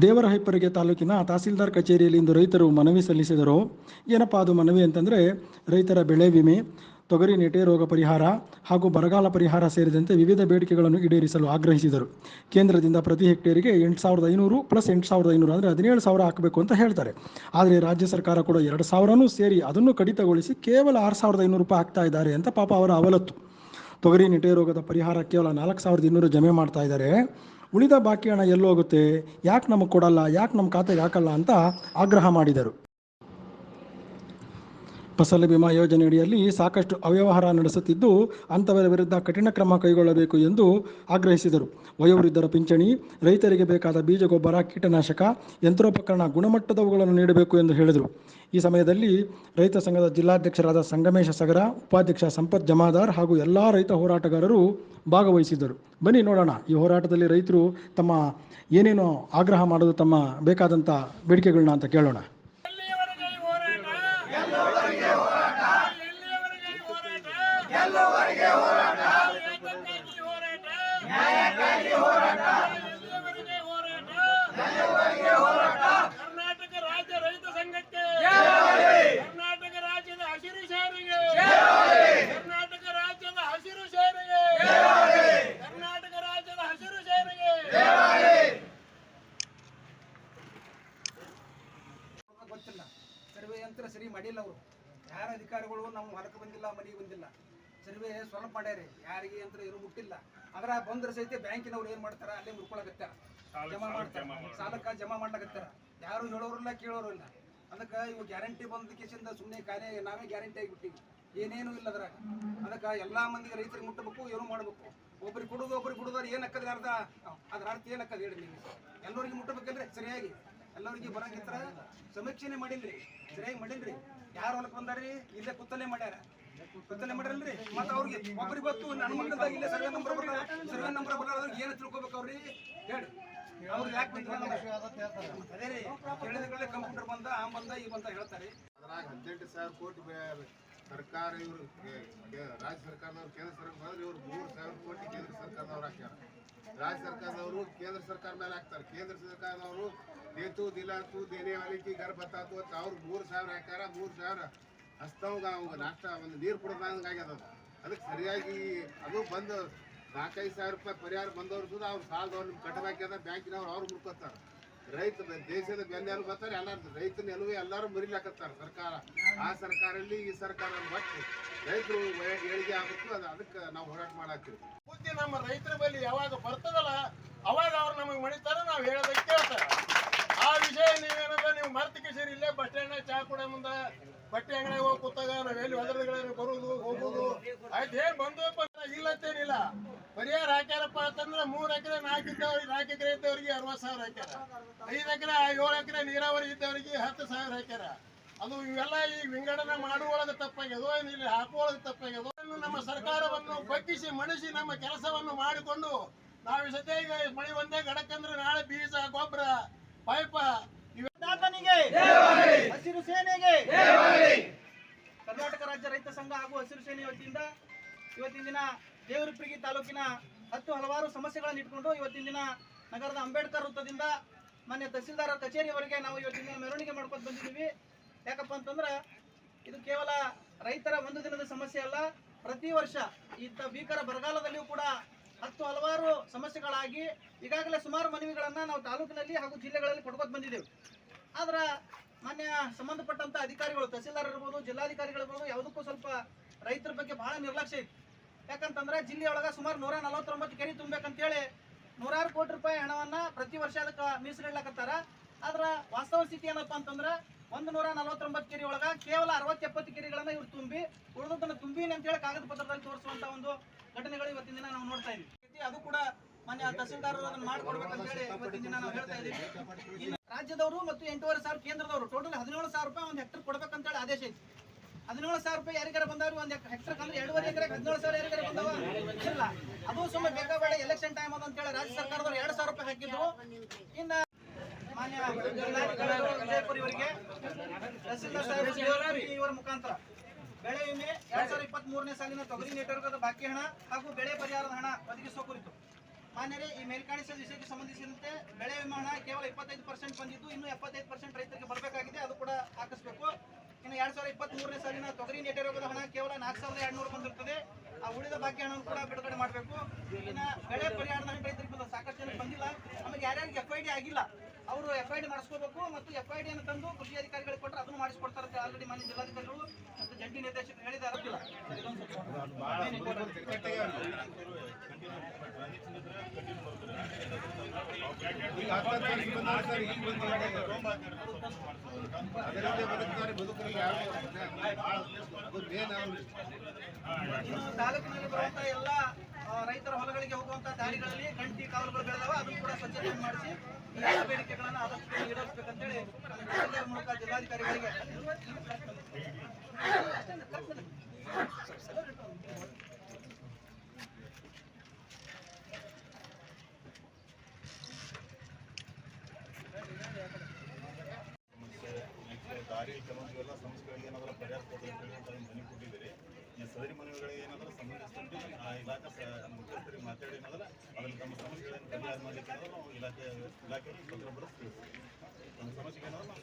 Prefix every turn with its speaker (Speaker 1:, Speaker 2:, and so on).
Speaker 1: ದೇವರಹಿಪ್ಪರಿಗೆ ತಾಲೂಕಿನ ತಹಸೀಲ್ದಾರ್ ಕಚೇರಿಯಲ್ಲಿ ಇಂದು ರೈತರು ಮನವಿ ಸಲ್ಲಿಸಿದರು. ಏನಪ್ಪ ಅದು ಮನವಿ ಅಂತಂದರೆ ರೈತರ ಬೆಳೆ ವಿಮೆ, ತೊಗರಿ ನೆಟೆ ರೋಗ ಪರಿಹಾರ ಹಾಗೂ ಬರಗಾಲ ಪರಿಹಾರ ಸೇರಿದಂತೆ ವಿವಿಧ ಬೇಡಿಕೆಗಳನ್ನು ಈಡೇರಿಸಲು ಆಗ್ರಹಿಸಿದರು. ಕೇಂದ್ರದಿಂದ ಪ್ರತಿ ಹೆಕ್ಟೇರಿಗೆ ಎಂಟು ಸಾವಿರದ ಐನೂರು ಪ್ಲಸ್ ಎಂಟು ಸಾವಿರದ ಐನೂರು ಅಂದರೆ ಹದಿನೇಳು ಸಾವಿರ ಹಾಕಬೇಕು ಅಂತ ಹೇಳ್ತಾರೆ. ಆದರೆ ರಾಜ್ಯ ಸರ್ಕಾರ ಕೂಡ ಎರಡು ಸಾವಿರನೂ ಸೇರಿ ಅದನ್ನು ಕಡಿತಗೊಳಿಸಿ ಕೇವಲ ಆರು ಸಾವಿರದ ಐನೂರು ರೂಪಾಯಿ ಹಾಕ್ತಾ ಇದ್ದಾರೆ ಅಂತ ಪಾಪ ಅವರ ಅವಲತ್ತು. ತೊಗರಿ ನೆಟೆ ರೋಗದ ಪರಿಹಾರ ಕೇವಲ ನಾಲ್ಕು ಸಾವಿರದ ಇನ್ನೂರು ಜಮೆ ಮಾಡ್ತಾ ಇದ್ದಾರೆ. ಉಳಿದ ಬಾಕಿ ಹಣ ಎಲ್ಲೋಗುತ್ತೆ? ಯಾಕೆ ನಮಗೆ ಕೊಡಲ್ಲ? ಯಾಕೆ ನಮ್ಮ ಖಾತೆಗೆ ಹಾಕಲ್ಲ ಅಂತ ಆಗ್ರಹ ಮಾಡಿದರು. ಫಸಲ್ ಬಿಮಾ ಯೋಜನೆಯಡಿಯಲ್ಲಿ ಸಾಕಷ್ಟು ಅವ್ಯವಹಾರ ನಡೆಸುತ್ತಿದ್ದು, ಅಂಥವರ ವಿರುದ್ಧ ಕಠಿಣ ಕ್ರಮ ಕೈಗೊಳ್ಳಬೇಕು ಎಂದು ಆಗ್ರಹಿಸಿದರು. ವಯೋವೃದ್ಧರ ಪಿಂಚಣಿ, ರೈತರಿಗೆ ಬೇಕಾದ ಬೀಜ ಗೊಬ್ಬರ ಕೀಟನಾಶಕ, ಯಂತ್ರೋಪಕರಣ, ಗುಣಮಟ್ಟದವುಗಳನ್ನು ನೀಡಬೇಕು ಎಂದು ಹೇಳಿದರು. ಈ ಸಮಯದಲ್ಲಿ ರೈತ ಸಂಘದ ಜಿಲ್ಲಾಧ್ಯಕ್ಷರಾದ ಸಂಗಮೇಶ ಸಗರ, ಉಪಾಧ್ಯಕ್ಷ ಸಂಪತ್ ಜಮಾದಾರ್ ಹಾಗೂ ಎಲ್ಲ ರೈತ ಹೋರಾಟಗಾರರು ಭಾಗವಹಿಸಿದ್ದರು. ಬನ್ನಿ ನೋಡೋಣ, ಈ ಹೋರಾಟದಲ್ಲಿ ರೈತರು ತಮ್ಮ ಏನೇನೋ ಆಗ್ರಹ ಮಾಡೋದು, ತಮ್ಮ ಬೇಕಾದಂಥ ಬೇಡಿಕೆಗಳನ್ನ ಅಂತ ಕೇಳೋಣ
Speaker 2: ಎಲ್ಲಿಯವರೆಗೆ ಈ ಹೋರಾಟ ಎಲ್ಲಿಯವರೆಗೆ ಈ ಹೋರಾಟ ನ್ಯಾಯಕ್ಕಾಗಿ ಹೋರಾಟ ಎಲ್ಲಿಯವರೆಗೆ ಹೋರಾಟ ಕರ್ನಾಟಕ ರಾಜ್ಯ ರೈತ ಸಂಘಕ್ಕೆ ಕರ್ನಾಟಕ ರಾಜ್ಯದ ಹಸಿರು ಶಾಲೆಗೆ ಕರ್ನಾಟಕ ರಾಜ್ಯದ ಹಸಿರು ಶಾಲೆಗೆ ಕರ್ನಾಟಕ ರಾಜ್ಯದ ಹಸಿರು ಶಾಲೆಗೆ
Speaker 3: ನಮ್ಗೆ ಗೊತ್ತಿಲ್ಲ ಸರ್ವೆ ಯಂತ್ರ ಸರಿ ಮಾಡಿಲ್ಲ ಅವರು. ಯಾರ ಅಧಿಕಾರಿಗಳು ನಮ್ಮ ಹೊಲಕ್ಕೆ ಬಂದಿಲ್ಲ ಮನೆಗೆ ಬಂದಿಲ್ಲ. ಸರ್ವೆ ಸ್ವಲ್ಪ ಮಾಡ್ಯಾರಿ. ಯಾರಿಗೆ ಯಂತ್ರ ಇರು ಮುಟ್ಟಿಲ್ಲ. ಅದರ ಬಂದ್ರೆ ಸಹಿತ ಬ್ಯಾಂಕಿನವ್ರು ಏನ್ ಮಾಡ್ತಾರ? ಅಲ್ಲೇ ಮುರ್ಕೊಳಕತ್ತಾರ. ಜಮಾ ಮಾಡ್ತಾರ. ಸಾಲಕ್ಕ ಜಮಾ ಮಾಡ್ಲಕತ್ತಾರ. ಯಾರು ಹೇಳೋರಿಲ್ಲ ಕೇಳೋರು ಇಲ್ಲ. ಅದಕ್ಕೆ ಇವು ಗ್ಯಾರಂಟಿ ಬಂದ ಕೇಸಿಂದ ಸುಮ್ಮನೆ ಕಾರ್ಯ ನಾವೇ ಗ್ಯಾರಂಟಿ ಆಗಿಬಿಟ್ಟಿವಿ. ಏನೇನು ಇಲ್ಲ ಅದ್ರಾಗ. ಅದಕ್ಕೆ ಎಲ್ಲಾ ಮಂದಿಗೆ ರೈತರಿಗೆ ಮುಟ್ಟಬೇಕು ಏನು ಮಾಡಬೇಕು. ಒಬ್ರಿಗೆ ಕೊಡೋದು ಒಬ್ರಿಗೆ ಕೊಡೋದಾರ ಏನ್ ಹಾಕದ್ರ ಅರ್ಧ? ಅದ್ರ ಅರ್ಥ ಏನ್ ಹಾಕದ ಹೇಳಿ ನೀವು ಎಲ್ಲರಿಗೆ ಮುಟ್ಟಬೇಕಲ್ರಿ ಸರಿಯಾಗಿ ಎಲ್ಲರಿಗೆ ಬರಂಗಿತ್ರ ಸಮೀಕ್ಷೆನೆ ಮಾಡಿಲ್ರಿ. ಸರಿಯಾಗಿ ಮಾಡಿಲ್ರಿ. ಯಾರು ಹೊಲಕ್ ಬಂದಾರಿ ಇಲ್ಲೇ ಕುತ್ತಲೆ ಮಾಡ್ಯಾರ. ಕುತ್ತಲೆ ಮಾಡ್ಯಾರಲ್ರಿ? ಮತ್ತ ಅವ್ರಿಗೆ ಒಬ್ಬರಿಗೆ ಗೊತ್ತು ನನ್ನ ಇಲ್ಲೇ ಸರ್ವೆ ನಂಬರ್ ಬರಲ್ಲ ಸರ್ವೆ ನಂಬರ್ ಬರಲ್ಲ ಅವ್ರಿಗೆ ಏನು ತಿಳ್ಕೊಬೇಕು ಅವ್ರಿ ಹೇಳಿ. ಅವ್ರಿಗೆ ಯಾಕೆ ಅದೇ ರೀ ಕೇಳಿದ್ರೆ ಕಂಪ್ಯೂಟರ್ ಬಂದ, ಆ ಬಂದ, ಈ ಬಂದ ಹೇಳ್ತಾರೆ.
Speaker 4: ಅದ್ರಾಗ ಹದಿನೆಂಟು ಸಾವಿರ ಕೋಟಿ ಸರ್ಕಾರ ಇವರು ರಾಜ್ಯ ಸರ್ಕಾರದವ್ರು, ಕೇಂದ್ರ ಸರ್ಕಾರ ಇವ್ರು ಮೂರು ಸಾವಿರ ಕೋಟಿ ಕೇಂದ್ರ ಸರ್ಕಾರದವ್ರು ಹಾಕ್ಯಾರ. ರಾಜ್ಯ ಸರ್ಕಾರದವರು ಕೇಂದ್ರ ಸರ್ಕಾರ ಮೇಲೆ ಹಾಕ್ತಾರೆ. ಕೇಂದ್ರ ಸರ್ಕಾರದವರು ದೇತು ದಿಲಾತು ದೇನೆ ವಾಲಿಕಿ ಗರ್ ಬತ್ತಾತು ಅಂತ ಅವ್ರು ಮೂರು ಸಾವಿರ ಹಾಕ್ಯಾರ ಮೂರು ಸಾವಿರ ಹಸ್ತವಂಗ ಅವಾಗ ನಾಷ್ಟ, ಒಂದು ನೀರು ಕುಡ್ದಂಗೆ ಆಗ್ಯದ ಅದು. ಅದಕ್ಕೆ ಸರಿಯಾಗಿ ಅದು ಬಂದು ನಾಲ್ಕೈದು ಸಾವಿರ ರೂಪಾಯಿ ಪರಿಹಾರ ಬಂದವ್ರು ಸುದ ಅವ್ರು ಸಾಲದವ್ರು ನಿಮ್ಗೆ ಕಟ್ಟಬೇಕಂದ್ರೆ ಬ್ಯಾಂಕಿನವ್ರು ಅವ್ರು ಮುಡ್ಕೋತಾರೆ ರೈತ ದೇಶದ ಬೆನ್ನೆಲು ಬರ್ತಾರೆ ಎಲ್ಲ ರೈತನ ಎಲುವೆ ಎಲ್ಲರೂ ಮರಿಲಾಕತ್ತಾರ ಸರ್ಕಾರ. ಆ ಸರ್ಕಾರಲ್ಲಿ ಈ ಸರ್ಕಾರ ಬಟ್ಟು ರೈತರು ಏಳಿಗೆ ಆಗಬೇಕು, ಅದು ಅದಕ್ಕೆ ನಾವು ಹೋರಾಟ ಮಾಡಾಕ್ತೀವಿ
Speaker 2: ಬುದ್ಧಿ ನಮ್ಮ ರೈತರ ಬಳಿ ಯಾವಾಗ ಬರ್ತದಲ್ಲ, ಅವಾಗ ಅವ್ರು ನಮಗೆ ಮಣಿತಾರೆ, ನಾವು ಹೇಳೋದಕ್ಕೆ ಸೇರಿ, ಇಲ್ಲೇ ಬಸ್ ಸ್ಟ್ಯಾಂಡ್ ಚಾ ಕುಡ ಮುಂದ. ಬಟ್ಟೆ ಅಂಗಡಿ ಹೋಗಿ ಕೂತಾಗ ನಾವ್ ಎಲ್ಲಿ ಹೊದರಗಳಿಗೆ ಬರುದು, ಹೋಗುದು. ಆಯ್ತು, ಏನ್ ಬಂದು ಇಲ್ಲ ಅಂತೇನಿಲ್ಲ. ಪರಿಹಾರ ಹಾಕ್ಯಾರಪ್ಪ ಅಂತಂದ್ರೆ ಮೂರ್ ಎಕರೆ ನಾಲ್ಕು ಇದ್ದವ್ರಿಗೆ ನಾಲ್ಕು ಎಕರೆ ಇದ್ದವ್ರಿಗೆ ಅರವತ್ ಸಾವಿರ ಹಾಕ್ಯಾರ. ಐದ್ ಎಕರೆ, ಏಳು ಎಕರೆ ನೀರಾವರಿ ಇದ್ದವರಿಗೆ ಹತ್ತು ಸಾವಿರ ಹಾಕ್ಯಾರ. ಅದು ಇವೆಲ್ಲ ಈ ವಿಂಗಡಣೆ ಮಾಡುವೊಳಗ ತಪ್ಪಾಗ್ಯದೋ ಇಲ್ಲಿ ಹಾಕುವೊಳಗೆ ತಪ್ಪಾಗ್ಯದ. ನಮ್ಮ ಸರ್ಕಾರವನ್ನು ಬಗ್ಗಿಸಿ ಮಣಿಸಿ ನಮ್ಮ ಕೆಲಸವನ್ನು ಮಾಡಿಕೊಂಡು ನಾವು ಸದ್ಯ ಈಗ ಮಳೆ ಒಂದೇ ಗಡಕಂದ್ರೆ ನಾಳೆ ಬೀಜ, ಗೊಬ್ಬರ ಪೈಪ
Speaker 3: ದಾತನಿಗೆ ಹಸಿರು ಸೇನೆಗೆ. ಕರ್ನಾಟಕ ರಾಜ್ಯ ರೈತ ಸಂಘ ಹಾಗೂ ಹಸಿರು ಸೇನೆ ವತಿಯಿಂದ ಇವತ್ತಿನ ದಿನ ದೇವರಪುರಗಿ ತಾಲೂಕಿನ ಹತ್ತು ಹಲವಾರು ಸಮಸ್ಯೆಗಳನ್ನು ಇಟ್ಕೊಂಡು ಇವತ್ತಿನ ದಿನ ನಗರದ ಅಂಬೇಡ್ಕರ್ ವೃತ್ತದಿಂದ ಮಾನ್ಯ ತಹಸೀಲ್ದಾರ್ ಕಚೇರಿಯವರೆಗೆ ನಾವು ಇವತ್ತಿನ ದಿನ ಮೆರವಣಿಗೆ ಮಾಡ್ಕೊಂಡು ಬಂದಿದ್ದೀವಿ. ಯಾಕಪ್ಪ ಅಂತಂದ್ರೆ ಇದು ಕೇವಲ ರೈತರ ಒಂದು ದಿನದ ಸಮಸ್ಯೆ ಅಲ್ಲ, ಪ್ರತಿ ವರ್ಷ ಇಂಥ ಭೀಕರ ಬರಗಾಲದಲ್ಲಿಯೂ ಕೂಡ ಹತ್ತು ಹಲವಾರು ಸಮಸ್ಯೆಗಳಾಗಿ ಈಗಾಗಲೇ ಸುಮಾರು ಮನವಿಗಳನ್ನ ನಾವು ತಾಲೂಕಿನಲ್ಲಿ ಹಾಗೂ ಜಿಲ್ಲೆಗಳಲ್ಲಿ ಕೊಡ್ಕೊಂಡು ಬಂದಿದ್ದೇವೆ. ಆದ್ರೆ ಮಾನ್ಯ ಸಂಬಂಧಪಟ್ಟಂತ ಅಧಿಕಾರಿಗಳು, ತಹಸೀಲ್ದಾರ್ ಇರ್ಬೋದು ಜಿಲ್ಲಾಧಿಕಾರಿಗಳಿರ್ಬೋದು ಯಾವುದಕ್ಕೂ ಸ್ವಲ್ಪ ರೈತರ ಬಗ್ಗೆ ಬಹಳ ನಿರ್ಲಕ್ಷ್ಯ ಐತಿ. ಯಾಕಂತಂದ್ರೆ ಜಿಲ್ಲೆಯೊಳಗ ಸುಮಾರು ನೂರ ನಲವತ್ತೊಂಬತ್ತು ಕೆರೆ ತುಂಬಬೇಕಂತೇಳಿ ನೂರಾರು ಕೋಟಿ ರೂಪಾಯಿ ಹಣವನ್ನ ಪ್ರತಿ ವರ್ಷ ಅದಕ್ಕೆ ಮೀಸಲಿಡ್ಲಕತ್ತಾರ. ಆದ್ರ ವಾಸ್ತವ ಸ್ಥಿತಿ ಏನಪ್ಪಾ ಅಂತಂದ್ರೆ ಒಂದು ನೂರ ನಲವತ್ತೊಂಬತ್ತು ಕೆರೆ ಒಳಗ ಕೇವಲ ಅರವತ್ತು ಎಪ್ಪತ್ತು ಕೆರೆಗಳನ್ನ ಇವ್ರು ತುಂಬಿ ಉಳಿದದನ್ನ ತುಂಬಿನಿ ಅಂತೇಳಿ ಕಾಗದ ಪತ್ರದಲ್ಲಿ ತೋರಿಸುವಂತ ಒಂದು ಘಟನೆಗಳು ಇವತ್ತಿನ ದಿನ ನಾವು ನೋಡ್ತಾ ಇದೀವಿ. ಅದು ಕೂಡ ಮಾನ್ಯ ತಹಸೀಲ್ದಾರ್ ಅದನ್ನ ಮಾಡ್ಕೊಡ್ಬೇಕಂತ ಹೇಳಿ ಇವತ್ತಿನ ದಿನ ಹೇಳ್ತಾ ರಾಜ್ಯದವರು ಮತ್ತು ಎಂಟೂವರೆ ಸಾವಿರ ಕೇಂದ್ರದವರು ಟೋಟಲ್ ಹದಿನೇಳು ಸಾವಿರ ರೂಪಾಯಿ ಒಂದು ಹೆಕ್ಟರ್ ಕೊಡ್ಬೇಕಂತೇಳಿ ಆದೇಶ ಐತಿ. ಹದಿನೇಳು ಸಾವಿರ ರೂಪಾಯಿ ಯಾರಿಗಾರ ಬಂದವರು ಒಂದು ಹೆಕ್ಟರ್ ಅಂದ್ರೆ ಎರಡೂವರೆ ಎಕರೆ, ಹದಿನೇಳು ಸಾವಿರ ಯಾರಿಗಾರ ಬಂದವ? ಇಲ್ಲ. ಅದು ಸುಮ್ಮನೆ ಬೇಕಾಬೇಡ ಎಲೆಕ್ಷನ್ ಟೈಮ್ ಅದ ಅಂತೇಳಿ ರಾಜ್ಯ ಸರ್ಕಾರದವರು ಎರಡು ಸಾವಿರ ರೂಪಾಯಿ ಹಾಕಿದ್ರು. ಇನ್ನ ಮಾನ್ಯ ವಿಜಯಪುರ ಇವರಿಗೆ, ತಹಸೀಲ್ದಾರ್ ಸಾಹೇಬ್ ಇವರ ಮುಖಾಂತರ. ಬೆಳೆ ವಿಮೆ ಎರಡ್ ಸಾವಿರದ ಇಪ್ಪತ್ತ್ ಮೂರನೇ ಸಾಲಿನ ತೊಗರಿ ನೆಟ್ವರ್ಕ್ ಬಾಕಿ ಹಣ ಹಾಗೂ ಬೆಳೆ ಪರಿಹಾರದ ಹಣ ಒದಗಿಸುವ ಕುರಿತು. ಮಾನ್ಯರೇ, ಈ ಮೇಲ್ಕಾಣಿಸಿದ ವಿಷಯಕ್ಕೆ ಸಂಬಂಧಿಸಿದಂತೆ ಬೆಳೆ ವಿಮಾ ಕೇವಲ ಇಪ್ಪತ್ತೈದು ಪರ್ಸೆಂಟ್ ಬಂದಿದ್ದು, ಇನ್ನು ಎಪ್ಪತ್ತೈದು ಪರ್ಸೆಂಟ್ ರೈತರಿಗೆ ಬರಬೇಕಾಗಿದೆ, ಅದು ಕೂಡ ಹಾಕಿಸ್ಬೇಕು. ಇನ್ನು ಎರಡ್ ಸಾವಿರದ ಇಪ್ಪತ್ತ್ ಮೂರನೇ ಸಾಲಿನ ತೊಗರಿ ನೆಟ್ಟೆ ರೋಗದ ಹಣ ಕೇವಲ ನಾಲ್ಕು ಸಾವಿರದ ಎರಡ್ನೂರು ಬಂದಿರ್ತದೆ. ಆ ಉಳಿದ ಬಾಕಿ ಹಣವನ್ನು ಕೂಡ ಬಿಡುಗಡೆ ಮಾಡಬೇಕು. ಇನ್ನು ಬೆಳೆ ಪರಿಹಾರದ ಹಣ ರೈತರಿಗೆ ಸಾಕಷ್ಟು ಜನ ಬಂದಿಲ್ಲ. ನಮಗೆ ಯಾರ್ಯಾರಿಗೆ ಎಫ್ ಐ ಡಿ ಆಗಿಲ್ಲ, ಅವರು ಎಫ್ ಐ ಡಿ ಮಾಡಿಸ್ಕೋಬೇಕು ಮತ್ತು ಎಫ್ ಐ ಡಿಯನ್ನು ತಂದು ಕೃಷಿ ಅಧಿಕಾರಿಗಳಿಗೆ ಕೊಟ್ಟರೆ ಅದನ್ನು ಮಾಡಿಸ್ಕೊಡ್ತಾರೆ ಆಲ್ರೆಡಿ ಮಾನ್ಯ ಜಿಲ್ಲಾಧಿಕಾರಿಗಳು ಮತ್ತು ಜಂಟಿ ನಿರ್ದೇಶಕರು ಹೇಳಿದ್ದಾರೆ ತಾಲೂಕಿನಲ್ಲಿ ಬರುವಂತ ಎಲ್ಲ ರೈತರ ಹೊಲಗಳಿಗೆ ಹೋಗುವಂತ ದಾರಿಗಳಲ್ಲಿ ಗಂಟಿ ಕಾವಲುಗಳು ಬೆಳೆದವ ಅದನ್ನು ಕೂಡ ಸ್ವಚ್ಛತೆ ಮಾಡಿಸಿ ಎಲ್ಲ ಬೇಡಿಕೆಗಳನ್ನು ಆದಷ್ಟು ಈಡೇರಿಸಬೇಕಂತೇಳಿ ಮೂಲಕ ಜಿಲ್ಲಾಧಿಕಾರಿಗಳಿಗೆ
Speaker 5: ಒಂದು ಮನವಿ ಕೊಟ್ಟಿದ್ದೀರಿ ಈ ಸದರಿ ಮನವಿಗಳಿಗೆ ಏನಾದರೂ ಸಂಬಂಧಿಸಿಕೊಂಡು ಆ ಇಲಾಖೆ ಮುಖ್ಯಸ್ಥರಿಗೆ ಮಾತಾಡಿ ಏನಾದ್ರೆ ಅದ್ರಲ್ಲಿ ತಮ್ಮ ಸಮಸ್ಯೆಗಳನ್ನು ಪರಿಹಾರ ಮಾಡಲಿಕ್ಕೆ ನಾವು ಇಲಾಖೆ ಇಲಾಖೆಯಲ್ಲಿ ಪತ್ರ ಬರೆಸ್ತೀವಿ ನಮ್ಮ ಸಮಸ್ಯೆಗೆ ಏನಾದರೂ ನಾವು